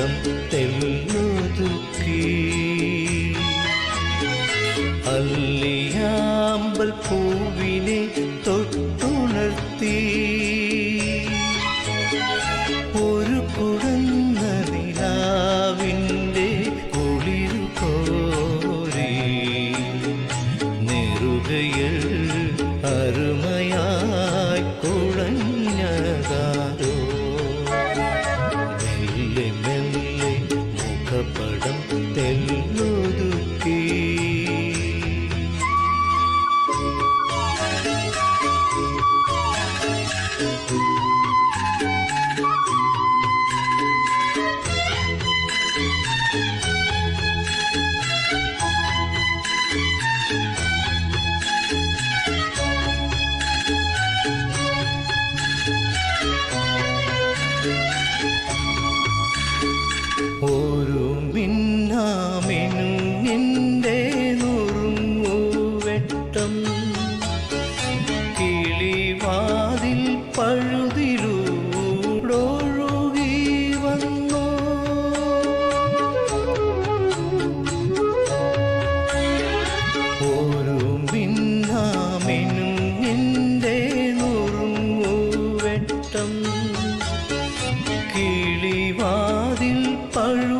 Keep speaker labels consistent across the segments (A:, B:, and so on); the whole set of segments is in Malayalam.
A: മുഖപടം തെല്ലുതുക്കി അല്ലിയാമ്പൽ പൂവിനെ തൊട്ടുണർത്തി. ഒരു കുടന്ന നിലാവിന്റെ കുളിരു കോരി. നെറുകയിൽ അരുമയായി കുഴഞ്ഞതാരോ മുഖപടം നിന്റെ നുറുങ്ങുവെട്ടം കിളിവാതിൽ പഴുതിലൂടൊഴുകി വന്നോ. കിളിവാതിൽ പഴുതിലൂടൊഴുകി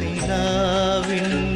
A: നിലാവിൻ